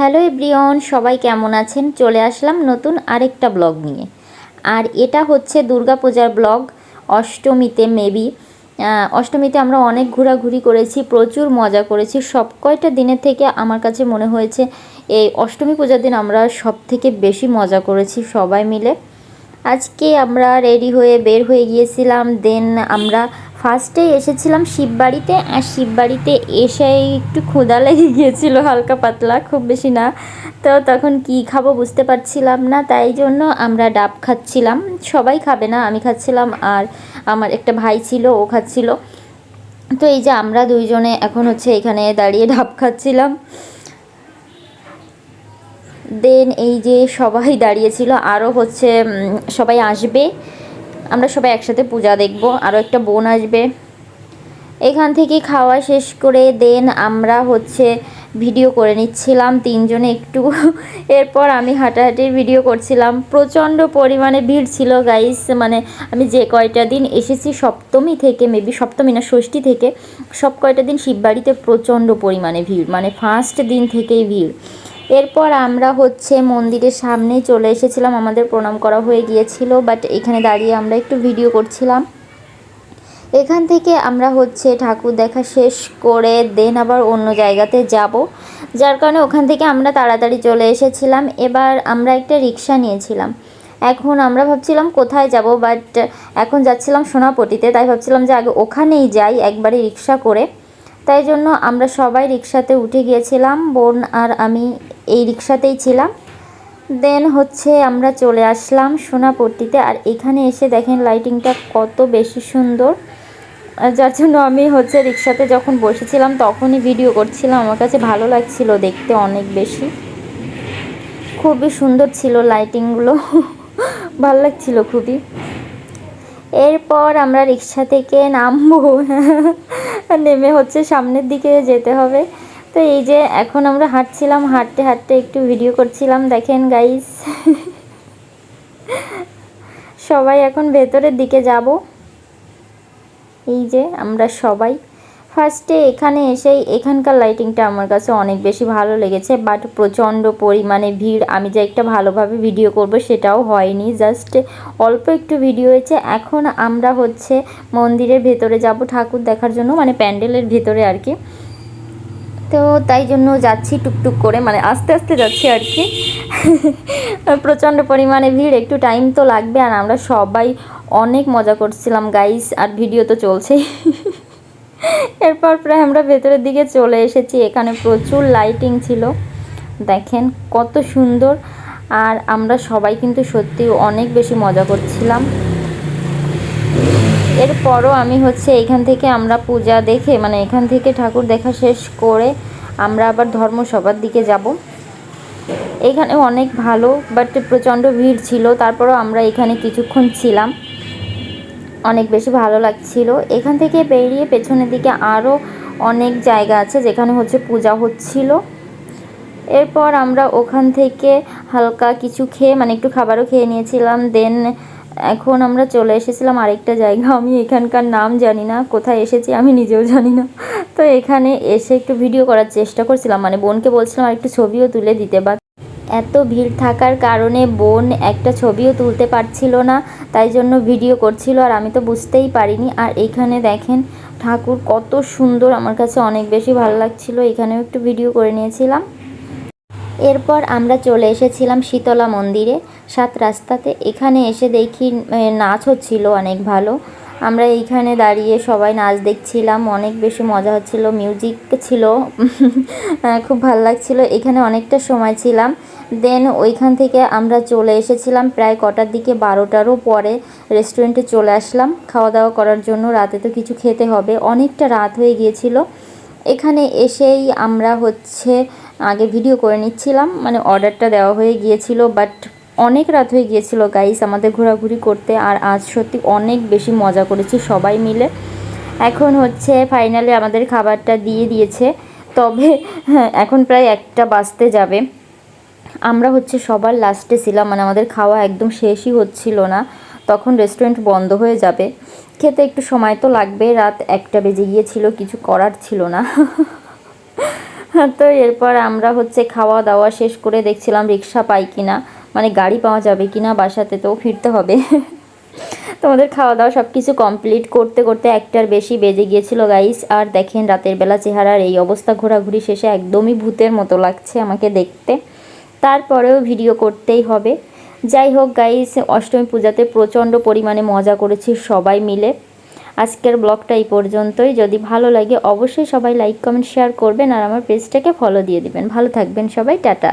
Hello everyone সবাই কেমন আছেন? চলে আসলাম নতুন আরেকটা ব্লগ নিয়ে। আর এটা হচ্ছে দুর্গাপূজার ব্লগ, অষ্টমীতে মেবি। অষ্টমীতে আমরা অনেক ঘোরাঘুরি করেছি, প্রচুর মজা করেছি। সব কয়টা দিনের থেকে আমার কাছে মনে হয়েছে, এই অষ্টমী পূজার দিন আমরা সব থেকে বেশি মজা করেছি সবাই মিলে। আজকে আমরা রেডি হয়ে বের হয়ে গিয়েছিলাম, দেন আমরা ফার্স্টে এসেছিলাম শিববাড়িতে, আর শিববাড়িতে এসে একটু ক্ষুধা লেগে গিয়েছিল, হালকা পাতলা, খুব বেশি না। তো তখন কি খাব বুঝতে পারছিলাম না, তাই জন্য আমরা ডাব খাচ্ছিলাম। সবাই খাবে না, আমি খাচ্ছিলাম, আর আমার একটা ভাই ছিল, ও খাচ্ছিল। তো এই যে আমরা দুইজনে এখন হচ্ছে এখানে দাঁড়িয়ে ডাব খাচ্ছিলাম। দেন এই যে সবাই দাঁড়িয়েছিল আরও হচ্ছে সবাই আসবে। আমরা সবাই একসাথে পূজা দেখব আরও একটা বোন আসবে। এখান থেকে খাওয়া শেষ করে দেন আমরা হচ্ছে ভিডিও করে নিচ্ছিলাম তিনজনে একটু। এরপর আমি হাঁটাহাঁটির ভিডিও করছিলাম। প্রচণ্ড পরিমাণে ভিড় ছিল গাইস মানে আমি যে কয়টা দিন এসেছি সপ্তমী থেকে মেবি সপ্তমী না, ষষ্ঠী থেকে, সব কয়টা দিন শিববাড়িতে প্রচণ্ড পরিমাণে ভিড় মানে ফার্স্ট দিন থেকেই ভিড়। এরপর আমরা হচ্ছে মন্দিরের সামনে চলে এসেছিলাম। আমাদের প্রণাম করা হয়ে গিয়েছিল বাট এখানে দাঁড়িয়ে আমরা একটু ভিডিও করছিলাম। এখান থেকে আমরা হচ্ছে ঠাকুর দেখা শেষ করে দেন আবার অন্য জায়গাতে যাব। যার কারণে ওখান থেকে আমরা তাড়াতাড়ি চলে এসেছিলাম। এবার আমরা একটা রিক্সা নিয়েছিলাম। এখন আমরা ভাবছিলাম কোথায় যাব বাট এখন যাচ্ছিলাম সোনাপটিতে, তাই ভাবছিলাম যে আগে ওখানেই যাই, একবারে রিক্সা করে। তাই জন্য আমরা সবাই রিক্সাতে উঠে গিয়েছিলাম, বোন আর আমি এই রিক্সাতেই ছিলাম। দেন হচ্ছে আমরা চলে আসলাম সোনাপট্টিতে আর এখানে এসে দেখেন লাইটিংটা কত বেশি সুন্দর। যার জন্য আমি হচ্ছে রিক্সাতে যখন বসেছিলাম তখনই ভিডিও করছিলাম, আমার কাছে ভালো লাগছিল দেখতে অনেক বেশি। খুবই সুন্দর ছিল লাইটিংগুলো ভালো লাগছিল খুবই। এরপর আমরা রিক্সা থেকে নামবো। নেমে হচ্ছে সামনের দিকে যেতে হবে। তো এই যে এখন আমরা হাঁটছিলাম, হাঁটতে হাঁটতে একটু ভিডিও করছিলাম, দেখেন গাইস সবাই এখন ভেতরের দিকে যাব। এই যে আমরা সবাই ফার্স্টে এখানে এসেই এখানকার লাইটিংটা আমার কাছে অনেক বেশি ভালো লেগেছে বাট প্রচণ্ড পরিমাণে ভিড়। আমি যে একটা ভালোভাবে ভিডিও করব সেটাও হয়নি। জাস্ট অল্প একটু ভিডিও হয়েছে। এখন আমরা হচ্ছে মন্দিরের ভেতরে যাব ঠাকুর দেখার জন্য মানে প্যান্ডেলের ভেতরে আর কি। তো তাই জন্য যাচ্ছি টুকটুক করে মানে আস্তে আস্তে যাচ্ছি আর কি। প্রচণ্ড পরিমাণে ভিড়, একটু টাইম তো লাগবে। আর আমরা সবাই অনেক মজা করছিলাম গাইস আর ভিডিও তো চলছেই। এরপর প্রায় আমরা ভেতরের দিকে চলে এসেছি, এখানে প্রচুর লাইটিং ছিল। দেখেন কত সুন্দর, আর আমরা সবাই কিন্তু সত্যি অনেক বেশি মজা করছিলাম। এরপরও আমি হচ্ছে এখান থেকে আমরা পূজা দেখে মানে এখান থেকে ঠাকুর দেখা শেষ করে আমরা আবার ধর্মসভার দিকে যাব। এখানে অনেক ভালো বাট প্রচণ্ড ভিড় ছিল, তারপরও আমরা এখানে কিছুক্ষণ ছিলাম। অনেক বেশি ভালো লাগছিল। এখান থেকে বেরিয়ে পেছনের দিকে আরও অনেক জায়গা আছে, যেখানে হচ্ছে পূজা হচ্ছিল। এরপর আমরা ওখান থেকে হালকা কিছু খেয়ে মানে একটু খাবারও খেয়ে নিয়েছিলাম। দেন এখন আমরা চলে এসেছিলাম আরেকটা জায়গা। আমি এখানকার নাম জানি না, কোথায় এসেছি আমি নিজেও জানি না। তো এখানে এসে একটু ভিডিও করার চেষ্টা করছিলাম। মানে বোনকে বলছিলাম আর একটু ছবিও তুলে দিতে বা এত ভিড় থাকার কারণে বোন একটা ছবিও তুলতে পারছিল না, তাই জন্য ভিডিও করছিল আর আমি তো বুঝতেই পারিনি। আর এখানে দেখেন ঠাকুর কত সুন্দর, আমার কাছে অনেক বেশি ভালো লাগছিল, এখানেও একটু ভিডিও করে নিয়েছিলাম। এরপর আমরা চলে এসেছিলাম শীতলা মন্দিরে, সাত রাস্তাতে। এখানে এসে দেখি নাচ হচ্ছিল অনেক ভালো। আমরা এইখানে দাঁড়িয়ে সবাই নাচ দেখছিলাম, অনেক বেশি মজা হচ্ছিল মিউজিক ছিল খুব ভালো লাগছিল, এখানে অনেকটা সময় ছিলাম। দেন ওইখান থেকে আমরা চলে এসেছিলাম প্রায় কটার দিকে, বারোটারও পরে রেস্টুরেন্টে চলে আসলাম। খাওয়া দাওয়া করার জন্য রাতে তো কিছু খেতে হবে, অনেকটা রাত হয়ে গিয়েছিল। এখানে এসেই আমরা হচ্ছে আগে ভিডিও করে নিচ্ছিলাম মানে অর্ডারটা দেওয়া হয়ে গিয়েছিল বাট অনেক রাত হয়ে গিয়েছিল গাইস আমাদের ঘোরাঘুরি করতে, আর আজ সত্যি অনেক বেশি মজা করেছি সবাই মিলে। এখন হচ্ছে ফাইনালি আমাদের খাবারটা দিয়ে দিয়েছে, তবে এখন প্রায় একটা বাজতে যাবে। আমরা হচ্ছে সবার লাস্টে ছিলাম মানে আমাদের খাওয়া একদম শেষই হচ্ছিল না, তখন রেস্টুরেন্ট বন্ধ হয়ে যাবে। খেতে একটু সময় তো লাগবে, রাত একটা বেজে গিয়েছিল, কিছু করার ছিল না। তো এরপর আমরা হচ্ছে খাওয়া দাওয়া শেষ করে দেখছিলাম রিক্সা পাই কিনা। মানে গাড়ি পাওয়া যাবে কিনা বাসাতে তো ফিরতে হবে। তোমাদের খাওয়া দাওয়া সব কিছু কমপ্লিট করতে করতে একটার বেশি বেজে গিয়েছিল গাইস আর দেখেন রাতের বেলা চেহারার এই অবস্থা ঘোরাঘুরি শেষে একদমই ভূতের মতো লাগছে আমাকে দেখতে। তারপরেও ভিডিও করতেই হবে। যাই হোক গাইস অষ্টমী পূজাতে প্রচণ্ড পরিমাণে মজা করেছি সবাই মিলে। আজকের ব্লগটা এই পর্যন্তই। যদি ভালো লাগে, অবশ্যই সবাই লাইক কমেন্ট শেয়ার করবেন আর আমার পেজটাকে ফলো দিয়ে দিবেন। ভালো থাকবেন সবাই, টাটা।